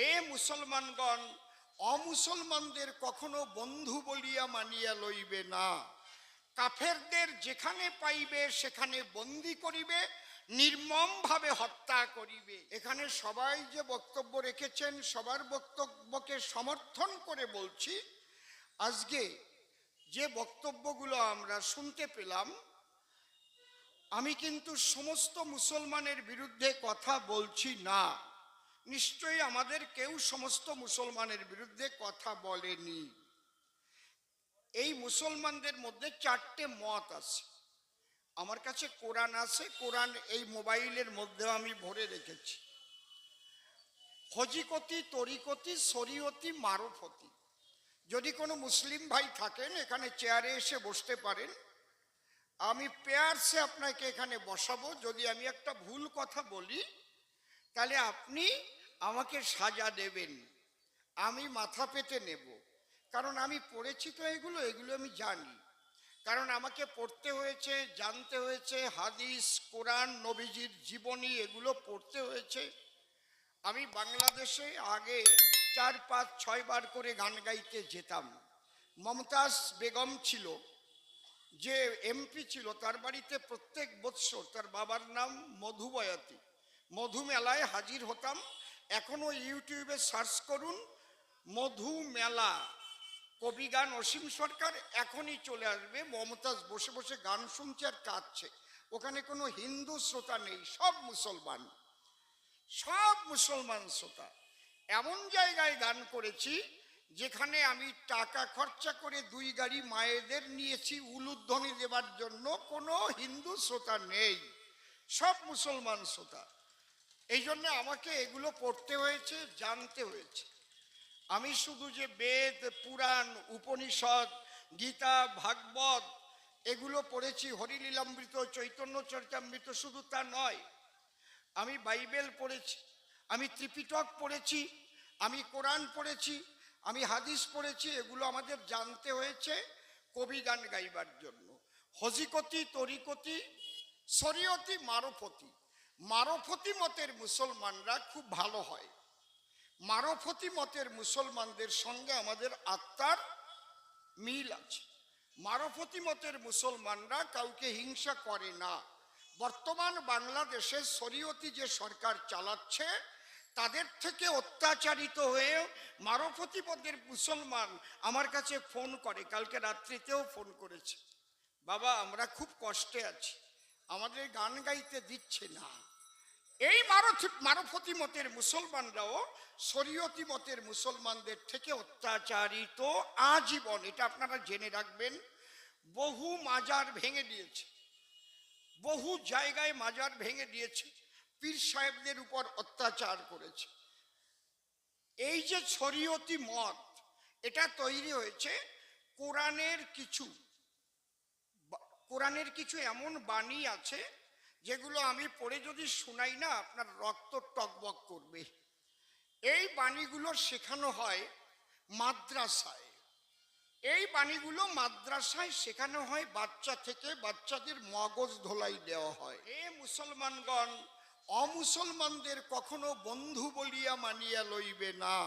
হে মুসলমানগণ, অমুসলমানদের কখনো বন্ধু বলিয়া মানিয়া লইবে না। কাফেরদের যেখানে পাইবে, সেখানে বন্দি করিবে, নির্মমভাবে হত্যা করিবে। এখানে সবাই যে বক্তব্য রেখেছেন, সবার বক্তব্যকে সমর্থন করে বলছি, আজকে যে বক্তব্যগুলো আমরা শুনতে পেলাম, আমি কিন্তু সমস্ত মুসলমানের বিরুদ্ধে কথা বলছি না। নিশ্চয়ই আমাদের কেউ সমস্ত মুসলমানের বিরুদ্ধে কথা বলেনি। এই মুসলমানদের মধ্যে চারটে মত আছে। আমার কাছে কোরআন আছে, কোরআন এই মোবাইলের মধ্যে আমি ভরে রেখেছি। হজিকতি, তরিকতি, শরীয়তি, মারফতি। যদি কোনো মুসলিম ভাই থাকেন, এখানে চেয়ারে এসে বসতে পারেন। আমি পেয়ারসে আপনাকে এখানে বসাবো। যদি আমি একটা ভুল কথা বলি তাহলে আপনি আমাকে সাজা দেবেন। আমি মাথা পেতে নেব। কারণ আমি পড়েছি তো এগুলো এগুলো আমি জানি। কারণ আমাকে পড়তে হয়েছে, জানতে হয়েছে, হাদিস, কোরআন, নবীজির জীবনী এগুলো পড়তে হয়েছে। আমি বাংলাদেশে আগে চার, পাঁচ, ছয় বার করে গান গাইতে যেতাম। মমতাজ বেগম ছিল, যে এমপি ছিল, তার বাড়িতে প্রত্যেক বৎসর তার বাবার নাম মধুবয়াতি। মধু মেলায় হাজির হতাম। এখনও ইউটিউবে সার্চ করুন মধু মেলা কবি গান অসীম সরকার এখনই চলে আসবে। মমতাজ বসে বসে গান শুনছে আর কাঁদছে। ওখানে কোনো হিন্দু শ্রোতা নেই, সব মুসলমান। সব মুসলমান শ্রোতা। এমন জায়গায় গান করেছি, যেখানে আমি টাকা খরচা করে দুই গাড়ি মায়েদের নিয়েছি, উলুধ্বনি দেবার জন্য। কোনো হিন্দু শ্রোতা নেই, সব মুসলমান শ্রোতা। এই জন্য আমাকে এগুলো পড়তে হয়েছে, জানতে হয়েছে। আমি শুধু যে বেদ, পুরাণ, উপনিষদ, গীতা, ভাগবত এগুলো পড়েছি, হরিলীলামৃত, চৈতন্য চরিতামৃত শুধু তা নয়। আমি বাইবেল পড়েছি, আমি ত্রিপিটক পড়েছি, আমি কোরআন পড়েছি, আমি হাদিস পড়েছি, এগুলো আমাদের জানতে হয়েছে কবি গান গাইবার জন্য। হজিকতি, তরিকতি, শরীয়তি, মারফতি। মারফতি মতের মুসলমানরা খুব ভালো হয়। মারফতি মতের মুসলমানদের সঙ্গে আমাদের আত্মার মিল আছে। মারফতি মতের মুসলমানরা কাউকে হিংসা করে না। বর্তমান বাংলাদেশে শরীয়তি যে সরকার চালাচ্ছে, তাদের থেকে অত্যাচারিত হয়ে মারফতি পদের মুসলমান আমার কাছে ফোন করে, কালকে রাত্রিতেও ফোন করেছে। বাবা, আমরা খুব কষ্টে আছি। আমাদের গান গাইতে দিচ্ছে না। এই মারফতি মতের মুসলমানরাও শরীয়তি মতের মুসলমানদের থেকে অত্যাচারিত আজীবন, এটা আপনারা জেনে রাখবেন, বহু মাজার ভেঙে দিয়েছে। বহু জায়গায় মাজার ভেঙে দিয়েছে, পীর সাহেবদের উপর অত্যাচার করেছে। এই যে শরীয়তি মত, এটা তৈরি হয়েছে কোরআনের কিছু কোরআনের কিছু এমন বাণী আছে যেগুলো আমি পড়ে যদি শোনাই না, আপনার রক্ত টকবক করবে। এই বাণীগুলো শেখানো হয় মাদ্রাসায়। এই বাণীগুলো মাদ্রাসায় শেখানো হয় বাচ্চা থেকে বাচ্চাদের মগজ ধোলাই দেওয়া হয়। এ মুসলমানগণ, অমুসলমানদের কখনো বন্ধু বলিয়া মানিয়া লইবে না।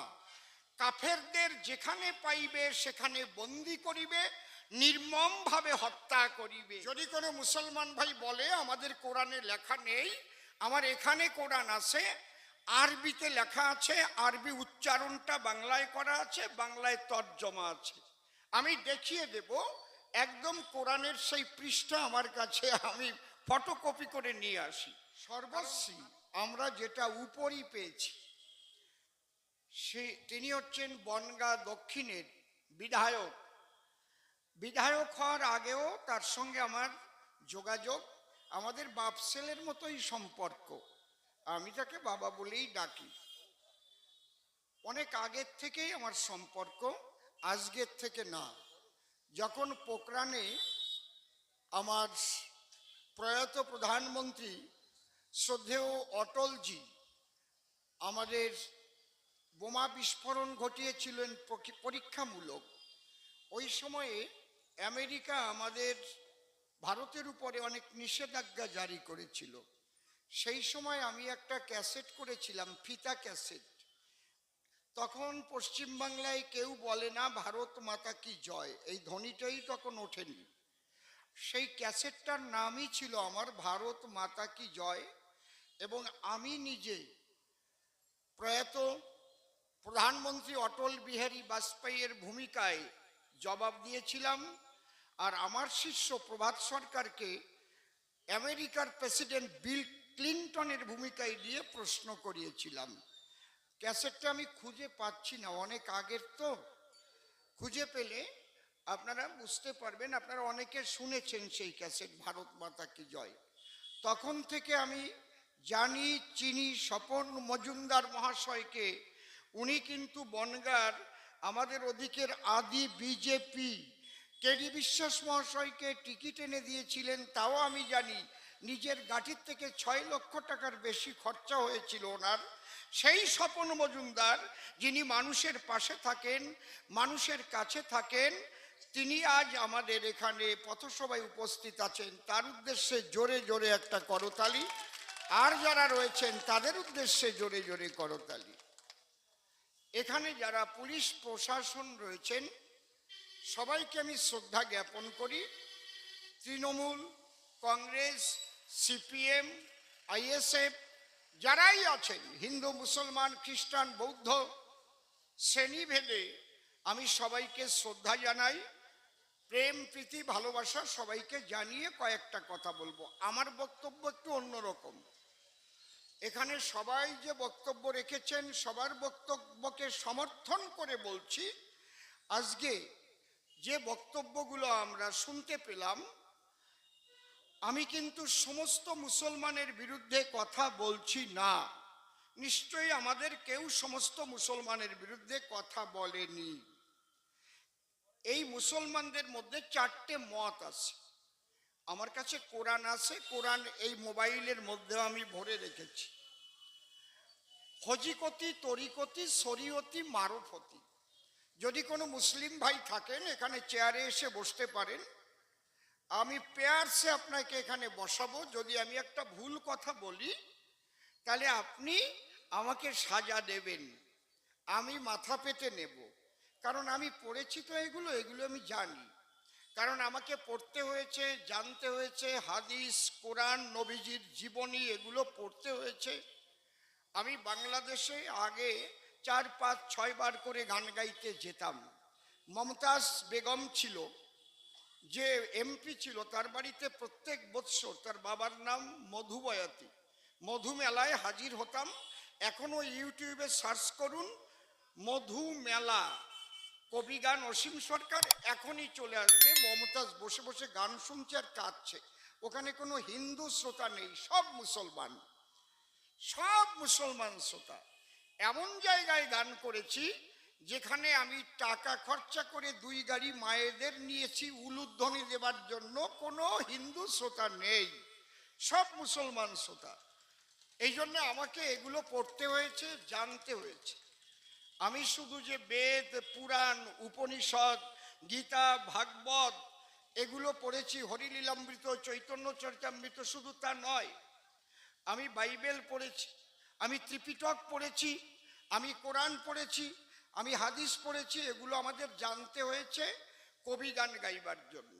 কাফেরদের যেখানে পাইবে, সেখানে বন্দি করিবে নির্মমভাবে হত্যা করিবে। যদি কোনো মুসলমান ভাই বলে, আমাদের কোরআনে লেখা নেই, আমার এখানে কোরআন আছে, আরবিতে লেখা আছে, আরবি উচ্চারণটা বাংলায় করা আছে, বাংলায় তর্জমা আছে। আমি দেখিয়ে দেব, একদম কোরআনের সেই পৃষ্ঠা আমার কাছে, আমি ফটোকপি করে নিয়ে আসি। সর্বশ্রী আমরা যেটা উপরই পেয়েছি, সে, তিনি হচ্ছেন বনগা দক্ষিণের বিধায়ক। বিধায়ক হওয়ার আগেও তার সঙ্গে আমার যোগাযোগ, আমাদের বাপসেলের মতোই সম্পর্ক। আমি তাকে বাবা বলেই ডাকি। অনেক আগের থেকেই আমার সম্পর্ক, আজকের থেকে না। যখন পোকরানে আমার প্রয়াত প্রধানমন্ত্রী শ্রদ্ধেয় অটলজি আমাদের বোমা বিস্ফোরণ ঘটিয়েছিলেন পরীক্ষামূলক, ওই সময়ে আমেরিকা আমাদের ভারতের উপরে অনেক নিষেধাজ্ঞা জারি করেছিল। সেই সময় আমি একটা ক্যাসেট করেছিলাম, ফিতা ক্যাসেট। তখন পশ্চিমবাংলায় কেউ বলে না, ভারত মাতা কি জয়? এই ধ্বনিটাই তখন ওঠেনি। সেই ক্যাসেটটার নামই ছিল আমার ভারত মাতা কি জয়? এবং আমি নিজে প্রয়াত প্রধানমন্ত্রী অটল বিহারী বাজপেয়ীর ভূমিকায় জবাব দিয়েছিলাম। আর আমার শিষ্য প্রভাত সরকারকে আমেরিকার প্রেসিডেন্ট বিল ক্লিন্টনের ভূমিকায় দিয়ে প্রশ্ন করিয়েছিলাম। ক্যাসেটটা আমি খুঁজে পাচ্ছি না, অনেক আগের তো। খুঁজে পেলে আপনারা বুঝতে পারবেন, আপনারা অনেকে শুনেছেন সেই ক্যাসেট, ভারত মাতা কি জয়। তখন থেকে আমি জানি, চিনি, স্বপন মজুমদার মহাশয়কে, উনি কিন্তু বনগার আমাদের ওদিকের আদি বিজেপি। কেডি বিশ্বাস মহাশয়কে টিকিট এনে দিয়েছিলেন, তাও আমি জানি। নিজের গাঠির থেকে ছয় লক্ষ টাকার বেশি খরচা হয়েছিল ওনার। সেই স্বপন মজুমদার, যিনি মানুষের পাশে থাকেন, মানুষের কাছে থাকেন, তিনি আজ আমাদের এখানে পথসভায় উপস্থিত আছেন। তার উদ্দেশ্যে জোরে জোরে একটা করতালি। আর যারা রয়েছেন, তাদের উদ্দেশ্যে জোরে জোরে করতালি। এখানে যারা পুলিশ প্রশাসন রয়েছেন, সবাইকে আমি শ্রদ্ধা জ্ঞাপন করি। তৃণমূল, কংগ্রেস, সিপিএম, আইএসএফ, যারাই আছেন, হিন্দু, মুসলমান, খ্রিস্টান, বৌদ্ধ শ্রেণীভেদে আমি সবাইকে শ্রদ্ধা জানাই। প্রেম, প্রীতি, ভালোবাসা সবাইকে জানিয়ে কয়েকটা কথা বলব। আমার বক্তব্য একটু অন্যরকম। এখানে সবাই যে বক্তব্য রেখেছেন, সবার বক্তব্যকে সমর্থন করে বলছি, আজকে যে বক্তব্যগুলো আমরা শুনতে পেলাম, আমি কিন্তু সমস্ত মুসলমানের বিরুদ্ধে কথা বলছি না। নিশ্চয়ই আমাদের কেউ সমস্ত মুসলমানের বিরুদ্ধে কথা বলেনি। এই মুসলমানদের মধ্যে চারটে মত আছে। আমার কাছে কোরআন আছে, কোরআন এই মোবাইলের মধ্যে আমি ভরে রেখেছি। হজিকতি, তরিকতি, শরীয়তি, মারফতি। যদি কোনো মুসলিম ভাই থাকেন, এখানে চেয়ারে এসে বসতে পারেন। আমি পেয়ারসে আপনাকে এখানে বসাবো। যদি আমি একটা ভুল কথা বলি, তাহলে আপনি আমাকে সাজা দেবেন। আমি মাথা পেতে নেব। কারণ আমি পড়েছি তো এগুলো এগুলো আমি জানি। কারণ আমাকে পড়তে হয়েছে, জানতে হয়েছে, হাদিস, কোরআন, নবীজির জীবনী, এগুলো পড়তে হয়েছে। আমি বাংলাদেশে আগে চার, পাঁচ, ছয় বার করে গান গাইতে যেতাম। মমতাজ বেগম ছিল, যে এমপি ছিল, তার বাড়িতে প্রত্যেক বৎসর, তার বাবার নাম মধুবয়াতি মধু মেলায় হাজির হতাম। এখনও ইউটিউবে সার্চ করুন, মধু মেলা। কবি গান অসীম সরকার এখনই চলে আসবে। মমতাজ বসে বসে গান শুনছে আর কাঁদছে। ওখানে কোনো হিন্দু শ্রোতা নেই, সব মুসলমান। সব মুসলমান শ্রোতা। এমন জায়গায় গান করেছি যেখানে আমি টাকা খরচা করে দুই গাড়ি মায়েদের নিয়েছি, উলুধ্বনি দেবার জন্য কোনো হিন্দু শ্রোতা নেই। সব মুসলমান শ্রোতা। এই জন্য আমাকে এগুলো পড়তে হয়েছে, জানতে হয়েছে। আমি শুধু যে বেদ, পুরাণ, উপনিষদ, গীতা, ভাগবত এগুলো পড়েছি, হরিলীলামৃত, চৈতন্য চরিতামৃত শুধু তা নয়। আমি বাইবেল পড়েছি, আমি ত্রিপিটক পড়েছি, আমি কোরআন পড়েছি, আমি হাদিস পড়েছি, এগুলো আমাদের জানতে হয়েছে কবি গান গাইবার জন্য।